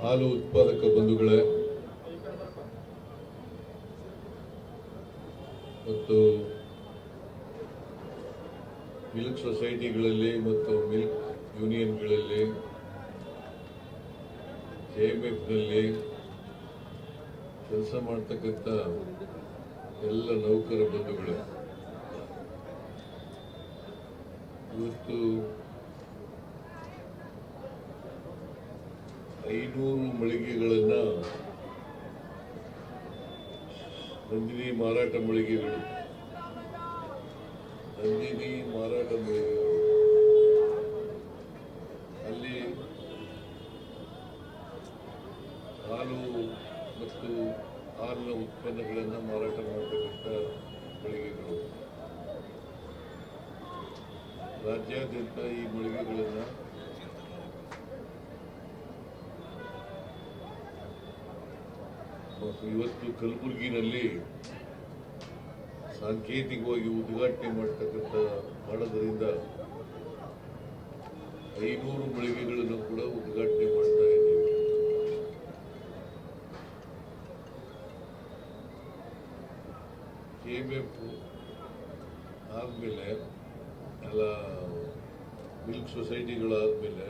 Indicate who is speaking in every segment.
Speaker 1: ಹಾಲು ಉತ್ಪಾದಕ ಬಂಧುಗಳೇ, ಮತ್ತು ಮಿಲ್ಕ್ ಸೊಸೈಟಿಗಳಲ್ಲಿ ಮತ್ತು ಮಿಲ್ಕ್ ಯೂನಿಯನ್ಗಳಲ್ಲಿ, ಜೆ ಕೆಲಸ ಮಾಡ್ತಕ್ಕಂಥ ಎಲ್ಲ ನೌಕರ ಬಂಧುಗಳೇ. ಇವತ್ತು ಐನೂರು ಮಳಿಗೆಗಳನ್ನ ನಂದಿನಿ ಮಾರಾಟ ಮಳಿಗೆಗಳು. ನಂದಿನಿ ಮಾರಾಟ ಮಳಿಗೆಗಳು. ಮತ್ತು ಇವತ್ತು ಕಲಬುರಗಿನಲ್ಲಿ ಸಾಂಕೇತಿಕವಾಗಿ ಉದ್ಘಾಟನೆ ಮಾಡ್ತಕ್ಕಂಥ ಮಾಡೋದರಿಂದ ಐನೂರು ಮಳಿಗೆಗಳನ್ನು ಕೂಡ ಉದ್ಘಾಟನೆ ಮಾಡ್ತಾ ಇದ್ದೀವಿ. ಕೆ ಎಂ ಎಫ್ ಆದಮೇಲೆ ಎಲ್ಲ ಮಿಲ್ಕ್ ಸೊಸೈಟಿಗಳಾದಮೇಲೆ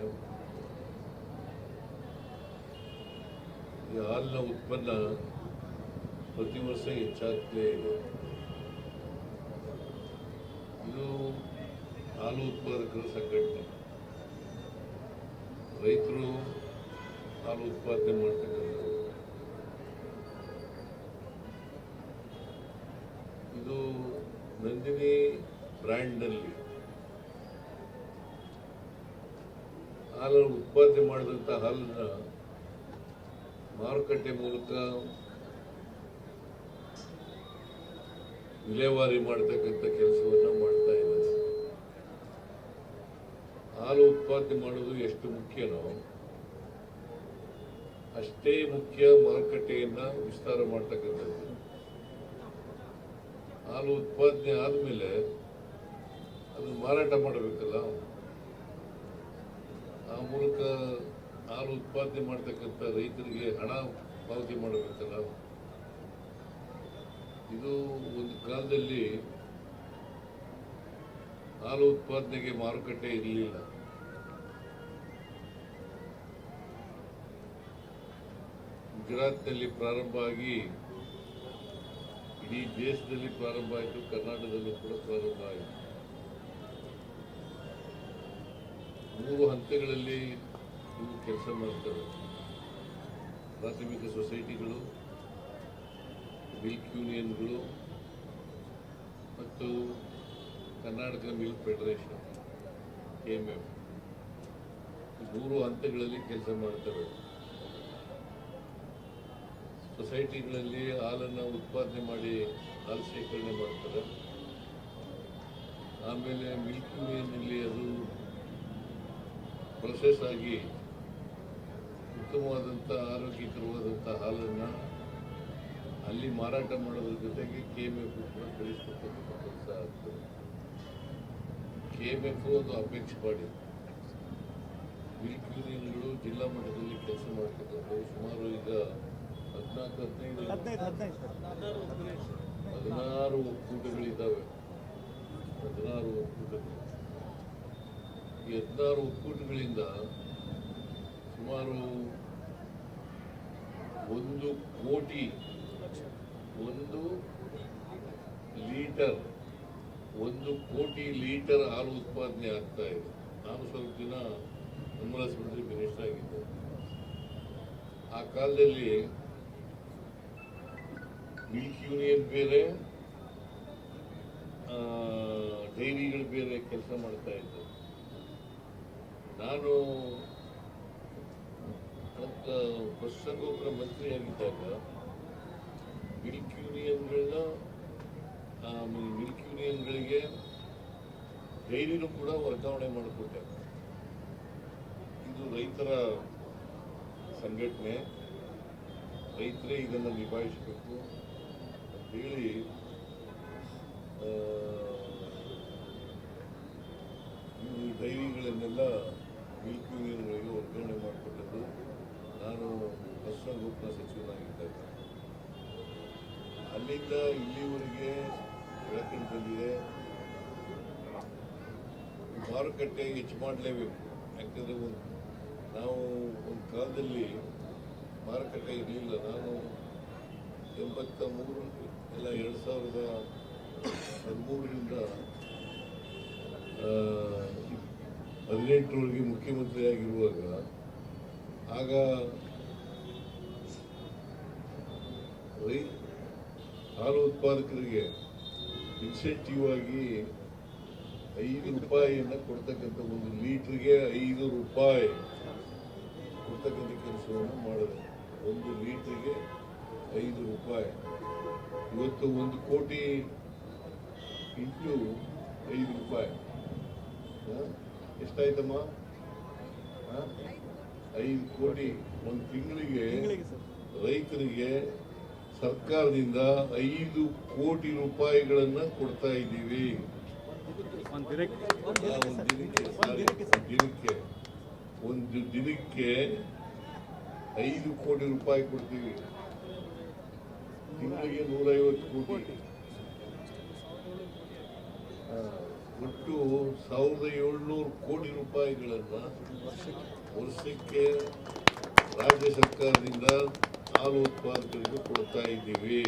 Speaker 1: ಈ ಹಾಲಿನ ಉತ್ಪನ್ನ ಪ್ರತಿ ವರ್ಷ ಹೆಚ್ಚಾಗ್ತಲೇ ಇದೆ. ಇದು ಹಾಲು ಉತ್ಪಾದಕರ ಸಂಘಟನೆ. ರೈತರು ಹಾಲು ಉತ್ಪಾದನೆ ಮಾಡ್ತಕ್ಕಂಥದ್ದು ಇದು ನಂದಿನಿ ಬ್ರ್ಯಾಂಡ್ನಲ್ಲಿ ಹಾಲನ್ನು ಉತ್ಪಾದನೆ ಮಾಡಿದಂಥ ಹಾಲನ್ನ ಮಾರುಕಟ್ಟೆ ಮೂಲಕ ವಿಲೇವಾರಿ ಮಾಡತಕ್ಕಂಥ ಕೆಲಸವನ್ನು ಮಾಡ್ತಾ ಇದ್ದಾರೆ. ಹಾಲು ಉತ್ಪಾದನೆ ಮಾಡೋದು ಎಷ್ಟು ಮುಖ್ಯನೋ ಅಷ್ಟೇ ಮುಖ್ಯ ಮಾರುಕಟ್ಟೆಯನ್ನ ವಿಸ್ತಾರ ಮಾಡ್ತಕ್ಕಂಥದ್ದು. ಹಾಲು ಉತ್ಪಾದನೆ ಆದಮೇಲೆ ಅದನ್ನು ಮಾರಾಟ ಮಾಡಬೇಕಲ್ಲ? ಆ ಮೂಲಕ ಹಾಲು ಉತ್ಪಾದನೆ ಮಾಡ್ತಕ್ಕಂಥ ರೈತರಿಗೆ ಹಣ ಪಾವತಿ ಮಾಡಬೇಕಲ್ಲ? ಇದು ಒಂದು ಕಾಲದಲ್ಲಿ ಹಾಲು ಉತ್ಪಾದನೆಗೆ ಮಾರುಕಟ್ಟೆ ಇರಲಿಲ್ಲ. ಗುಜರಾತ್ನಲ್ಲಿ ಪ್ರಾರಂಭ ಆಗಿ ಇಡೀ ದೇಶದಲ್ಲಿ ಪ್ರಾರಂಭ ಆಯಿತು, ಕರ್ನಾಟಕದಲ್ಲೂ ಕೂಡ ಪ್ರಾರಂಭ ಆಯಿತು. ಮೂರು ಹಂತಗಳಲ್ಲಿ ಇವು ಕೆಲಸ ಮಾಡ್ತಾರೆ. ಪ್ರಾಥಮಿಕ ಸೊಸೈಟಿಗಳು, ಮಿಲ್ಕ್ ಯೂನಿಯನ್ಗಳು ಮತ್ತು Karnataka milk federation, K M F. ಮೂರು ಹಂತಗಳಲ್ಲಿ ಕೆಲಸ ಮಾಡ್ತಾರೆ. ಸೊಸೈಟಿಗಳಲ್ಲಿ ಹಾಲನ್ನು ಉತ್ಪಾದನೆ ಮಾಡಿ ಹಾಲು ಶೇಖರಣೆ ಮಾಡ್ತಾರೆ. ಆಮೇಲೆ ಮಿಲ್ಕ್ ಯೂನಿಯನ್ನಲ್ಲಿ ಅದು ಪ್ರೊಸೆಸ್ ಆಗಿ ಉತ್ತಮವಾದಂಥ ಆರೋಗ್ಯಕರವಾದಂಥ ಹಾಲನ್ನು ಅಲ್ಲಿ ಮಾರಾಟ ಮಾಡೋದ್ರ ಜೊತೆಗೆ ಕೆ ಎಂ ಎಫ್ ಕೂಡ ಕಳಿಸ್ಕೊಡ್ತಕ್ಕಂಥ ಕೆಲಸ ಆಗ್ತದೆ. ಕೆ ಎಂ ಎಫ್ ಒಂದು ಅಪೇಕ್ಷೆ ಮಾಡಿ. ಮಿಲ್ಕ್ ಯೂನಿಯನ್ಗಳು ಜಿಲ್ಲಾ ಮಟ್ಟದಲ್ಲಿ ಕೆಲಸ ಮಾಡ್ತಕ್ಕಂಥವು ಸುಮಾರು ಈಗ ಹದಿನಾಲ್ಕು ಹದಿನೈದು ಹದಿನಾರು ಒಕ್ಕೂಟಗಳಿದ್ದಾವೆ ಹದಿನಾರು ಒಕ್ಕೂಟಗಳು. ಈ ಹದಿನಾರು ಒಕ್ಕೂಟಗಳಿಂದ ಸುಮಾರು ಒಂದು ಕೋಟಿ, ಒಂದು ಲೀಟರ್, ಒಂದು ಕೋಟಿ ಲೀಟರ್ ಹಾಲು ಉತ್ಪಾದನೆ ಆಗ್ತಾ ಇದೆ. ನಾನು ಸ್ವಲ್ಪ ದಿನ ಮಂತ್ರಿ ಮಿನಿಸ್ಟರ್ ಆಗಿದ್ದೆ. ಆ ಕಾಲದಲ್ಲಿ ಮಿಲ್ಕ್ ಯೂನಿಯನ್ ಬೇರೆ ಡೈರಿಗಳು ಬೇರೆ ಕೆಲಸ ಮಾಡ್ತಾ ಇದ್ದೆ. ನಾನು ಅಂತ ಮಂತ್ರಿ ಮಂತ್ರಿಯಾಗಿದ್ದಾಗ ಮಿಲ್ಕ್ ಯೂನಿಯನ್ಗಳನ್ನ ಮಿಲ್ಕ್ ಯೂನಿಯನ್ಗಳಿಗೆ ಡೈರಿನೂ ಕೂಡ ವರ್ಗಾವಣೆ ಮಾಡಿಕೊಟ್ಟೆ. ಇದು ರೈತರ ಸಂಘಟನೆ. ರೈತರೇ ಇದನ್ನು ನಿಭಾಯಿಸಬೇಕು ಹೇಳಿ ಈ ಡೈರಿಗಳನ್ನೆಲ್ಲ ಮಿಲ್ಕ್ ಯೂನಿಯನ್ಗಳಿಗೆ ವರ್ಗಾವಣೆ ಮಾಡಿಕೊಟ್ಟದ್ದು. ನಾನು ಪಶುಸಂಗೋಪನಾ ಸಚಿವನಾಗಿದ್ದಾಗ ಅಲ್ಲಿಂದ ಇಲ್ಲಿವರೆಗೆ ಬೆಳಕಿನ ಬಂದಿದೆ ಮಾರುಕಟ್ಟೆ ಹೆಚ್ಚು ಮಾಡಲೇಬೇಕು. ಯಾಕಂದರೆ ನಾವು ಒಂದು ಕಾಲದಲ್ಲಿ ಮಾರುಕಟ್ಟೆ ಇರಲಿಲ್ಲ. ನಾನು ಎಂಬತ್ತ ಮೂರು ಎಲ್ಲ ಎರಡು ಸಾವಿರದ ಹದಿಮೂರರಿಂದ ಹದಿನೆಂಟರವರೆಗೆ ಮುಖ್ಯಮಂತ್ರಿ ಆಗಿರುವಾಗ ಆಗ ಹಾಲು ಉತ್ಪಾದಕರಿಗೆ ಇನ್ಸೆಂಟಿವ್ ಆಗಿ ಐದು ರೂಪಾಯಿಯನ್ನು ಕೊಡ್ತಕ್ಕಂಥ ಒಂದು ಲೀಟ್ರಿಗೆ ಐದು ರೂಪಾಯಿ ಕೊಡ್ತಕ್ಕಂಥ ಕೆಲಸವನ್ನು ಮಾಡಿದೆ ಒಂದು ಲೀಟ್ರಿಗೆ ಐದು ರೂಪಾಯಿ ಇವತ್ತು ಒಂದು ಕೋಟಿ ಇಂಟು ಐದು ರೂಪಾಯಿ? ಎಷ್ಟಾಯ್ತಮ್ಮ? ಐದು ಕೋಟಿ ಒಂದು ತಿಂಗಳಿಗೆ ರೈತರಿಗೆ ಸರ್ಕಾರದಿಂದ ಐದು ಕೋಟಿ ರೂಪಾಯಿಗಳನ್ನ ಕೊಡ್ತಾ ಇದ್ದೀವಿ.
Speaker 2: ಒಂದು ದಿನಕ್ಕೆ.
Speaker 1: ಒಂದು ಐದು ಕೋಟಿ ರೂಪಾಯಿ ಕೊಡ್ತೀವಿ. ತಿಂಗಳಿಗೆ ನೂರೈವತ್ತು ಕೋಟಿ. ಒಟ್ಟು ಸಾವಿರದ ಏಳ್ನೂರು ಕೋಟಿ ರೂಪಾಯಿಗಳನ್ನು ವರ್ಷಕ್ಕೆ ರಾಜ್ಯ ಸರ್ಕಾರದಿಂದ ಹಾಲು ಉತ್ಪಾದಕರಿಗೆ ಕೊಡ್ತಾ ಇದ್ದೀವಿ.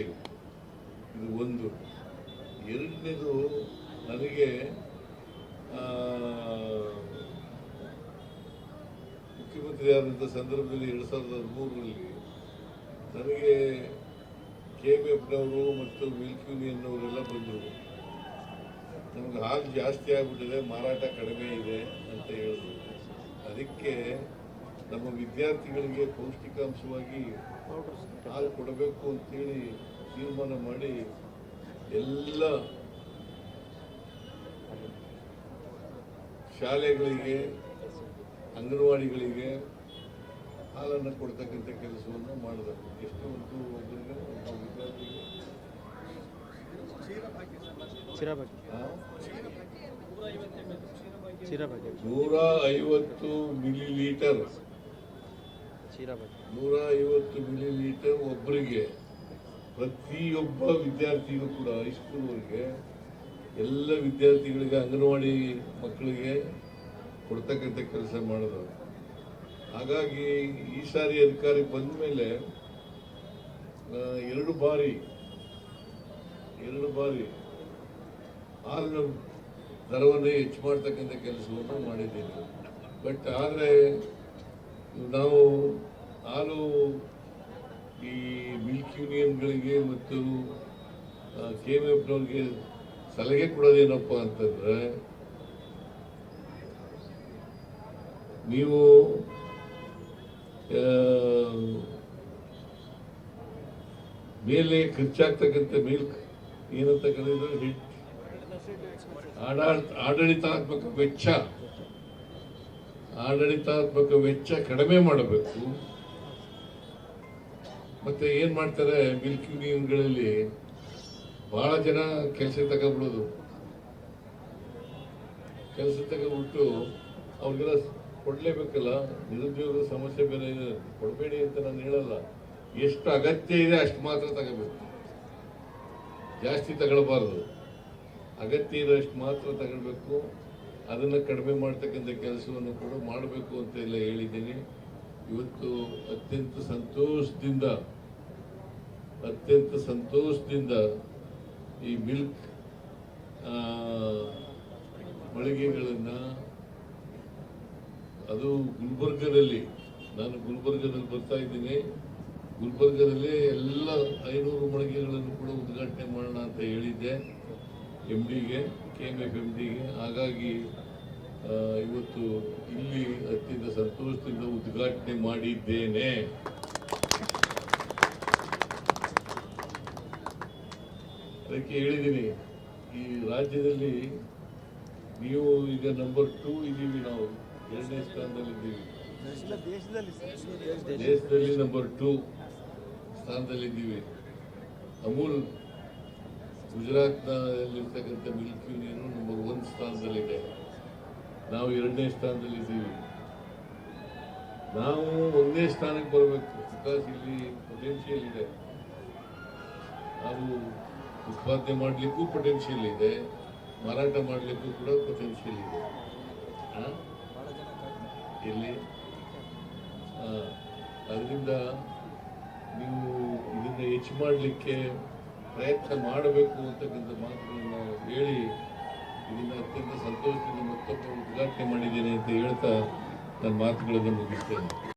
Speaker 1: ಇದು ಒಂದು. ಎರಡನೇದು ನನಗೆ ಮುಖ್ಯಮಂತ್ರಿ ಆದಂಥ ಸಂದರ್ಭದಲ್ಲಿ ಎರಡು ಸಾವಿರದ ಹದಿಮೂರರಲ್ಲಿ ನನಗೆ ಕೆ ಬಿ ಎಫ್ನವರು ಮತ್ತು ಮಿಲ್ಕ್ ಯೂನಿಯನ್ನವರೆಲ್ಲ ಬಂದರು. ನಮ್ಗೆ ಹಾಲು ಜಾಸ್ತಿ ಆಗ್ಬಿಟ್ಟಿದೆ, ಮಾರಾಟ ಕಡಿಮೆ ಇದೆ ಅಂತ ಹೇಳಿದ್ರು ಅದಕ್ಕೆ ನಮ್ಮ ವಿದ್ಯಾರ್ಥಿಗಳಿಗೆ ಪೌಷ್ಟಿಕಾಂಶವಾಗಿ ಹಾಲು ಕೊಡಬೇಕು ಅಂತೇಳಿ ತೀರ್ಮಾನ ಮಾಡಿ ಎಲ್ಲ ಶಾಲೆಗಳಿಗೆ, ಅಂಗನವಾಡಿಗಳಿಗೆ ಹಾಲನ್ನು ಕೊಡ್ತಕ್ಕಂಥ ಕೆಲಸವನ್ನು ಮಾಡಬೇಕು ಎಷ್ಟು ಒಂದು ಒಬ್ಬರಿಗೆ ಒಬ್ಬ ವಿದ್ಯಾರ್ಥಿಗೆ ನೂರ ಐವತ್ತು ಮಿಲಿ ಲೀಟರ್ ನೂರ ಐವತ್ತು ಮಿಲಿ ಲೀಟರ್ ಒಬ್ಬರಿಗೆ ಪ್ರತಿಯೊಬ್ಬ ವಿದ್ಯಾರ್ಥಿಗೂ ಕೂಡ ಹೈಸ್ಕೂಲ್ವರೆಗೆ ಎಲ್ಲ ವಿದ್ಯಾರ್ಥಿಗಳಿಗೆ ಅಂಗನವಾಡಿ ಮಕ್ಕಳಿಗೆ ಕೊಡ್ತಕ್ಕಂಥ ಕೆಲಸ ಮಾಡಿದ್ರು ಹಾಗಾಗಿ ಈ ಸಾರಿ ಅಧಿಕಾರಿ ಬಂದ ಮೇಲೆ ಎರಡು ಬಾರಿ ಎರಡು ಬಾರಿ. ಹಾಲಿನ ದರವನ್ನು ಹೆಚ್ಚು ಮಾಡ್ತಕ್ಕಂಥ ಕೆಲಸವನ್ನು ಮಾಡಿದ್ದೀನಿ. ಬಟ್ ಆದರೆ ನಾವು ಹಾಲು ಈ ಮಿಲ್ಕ್ ಯೂನಿಯನ್ಗಳಿಗೆ ಮತ್ತು ಕೆ ಎಂ ಎಫ್ನವ್ರಿಗೆ ಸಲಹೆ ಕೊಡೋದೇನಪ್ಪ ಅಂತಂದರೆ, ನೀವು ಮೇಲೆ ಖರ್ಚಾಗ್ತಕ್ಕಂಥ ಮಿಲ್ಕ್ ಏನಂತ ಕರೆಯೋದು? ಹಿಟ್. ಆಡಾಳ್- ಆಡಳಿತಾತ್ಮಕ ವೆಚ್ಚ. ಆಡಳಿತಾತ್ಮಕ ವೆಚ್ಚ ಕಡಿಮೆ ಮಾಡಬೇಕು. ಮತ್ತೆ ಏನ್ ಮಾಡ್ತಾರೆ ಮಿಲ್ಕ್ ಯೂನಿಯನ್ಗಳಲ್ಲಿ ಬಹಳ ಜನ ಕೆಲಸ ತಗೊಂಡ್ಬಿಡೋದು ಕೆಲಸ ತಗೊಂಡ್ಬಿಟ್ಟು ಅವ್ರಿಗೆಲ್ಲ ಕೊಡ್ಲೇಬೇಕಲ್ಲ? ನಿರುದ್ಯೋಗದ ಸಮಸ್ಯೆ ಬೇರೆ ಕೊಡಬೇಡಿ ಅಂತ ನಾನು ಹೇಳಲ್ಲ. ಎಷ್ಟು ಅಗತ್ಯ ಇದೆ ಅಷ್ಟು ಮಾತ್ರ ತಗೋಬೇಕು. ಜಾಸ್ತಿ ತಗೊಳ್ಬಾರ್ದು. ಅಗತ್ಯ ಇರೋಷ್ಟು ಮಾತ್ರ ತಗೊಳ್ಬೇಕು. ಅದನ್ನು ಕಡಿಮೆ ಮಾಡ್ತಕ್ಕಂಥ ಕೆಲಸವನ್ನು ಕೂಡ ಮಾಡಬೇಕು ಅಂತ ಎಲ್ಲ ಹೇಳಿದ್ದೀನಿ. ಇವತ್ತು ಅತ್ಯಂತ ಸಂತೋಷದಿಂದ ಅತ್ಯಂತ ಸಂತೋಷದಿಂದ ಈ ಮಿಲ್ಕ್ ಮಳಿಗೆಗಳನ್ನು, ಅದು ಗುಲ್ಬರ್ಗದಲ್ಲಿ, ನಾನು ಗುಲ್ಬರ್ಗದಲ್ಲಿ ಬರ್ತಾ ಇದ್ದೀನಿ. ಗುಲ್ಬರ್ಗದಲ್ಲಿ ಎಲ್ಲ ಐನೂರು ಮಳಿಗೆಗಳನ್ನು ಕೂಡ ಉದ್ಘಾಟನೆ ಮಾಡೋಣ ಅಂತ ಹೇಳಿದ್ದೆ. ಎಂ ಡಿಗೆ ಕೆ ಎಂ ಎಫ್ ಎಂ ಡಿಗೆ ಹಾಗಾಗಿ ಇವತ್ತು ಇಲ್ಲಿ ಅತ್ಯಂತ ಸಂತೋಷದಿಂದ ಉದ್ಘಾಟನೆ ಮಾಡಿದ್ದೇನೆ. ಅದಕ್ಕೆ ಹೇಳಿದ್ದೀನಿ, ಈ ರಾಜ್ಯದಲ್ಲಿ ನೀವು ಈಗ ನಂಬರ್ ಟೂ ಇದ್ದೀವಿ ನಾವು. ಎರಡನೇ ಸ್ಥಾನದಲ್ಲಿದ್ದೀವಿ.
Speaker 2: ದೇಶದಲ್ಲಿ
Speaker 1: ನಂಬರ್ ಟೂ ಸ್ಥಾನದಲ್ಲಿದ್ದೀವಿ. ಅಮೂಲ್ ಗುಜರಾತ್ನಲ್ಲಿರ್ತಕ್ಕಂಥ ಮಿಲ್ಕ್ ಯೂನಿಯನ್ ನಂಬರ್ ಒನ್ ಸ್ಥಾನದಲ್ಲಿದೆ. ನಾವು ಎರಡನೇ ಸ್ಥಾನದಲ್ಲಿದ್ದೀವಿ. ನಾವು ಒಂದೇ ಸ್ಥಾನಕ್ಕೆ ಬರಬೇಕು. ಬಿಕಾಸ್ ಇಲ್ಲಿ ಪೊಟೆನ್ಷಿಯಲ್ ಇದೆ. ನಾವು ಉತ್ಪಾದನೆ ಮಾಡಲಿಕ್ಕೂ ಪೊಟೆನ್ಷಿಯಲ್ ಇದೆ. ಮಾರಾಟ ಮಾಡಲಿಕ್ಕೂ ಕೂಡ ಪೊಟೆನ್ಷಿಯಲ್ ಇದೆ? ಇಲ್ಲಿ ಅದರಿಂದ ನೀವು ಇದನ್ನ ಹೆಚ್ಚು ಮಾಡಲಿಕ್ಕೆ ಪ್ರಯತ್ನ ಮಾಡಬೇಕು ಅಂತಕ್ಕಂಥ ಮಾತುಗಳನ್ನು ಹೇಳಿ ಇದನ್ನ ಅತ್ಯಂತ ಸಂತೋಷದಿಂದ ಮತ್ತೊಬ್ಬರು ಉದ್ಘಾಟನೆ ಮಾಡಿದ್ದೇನೆ ಅಂತ ಹೇಳ್ತಾ ನನ್ನ ಮಾತುಗಳನ್ನು ಮುಗಿಸ್ತೇನೆ.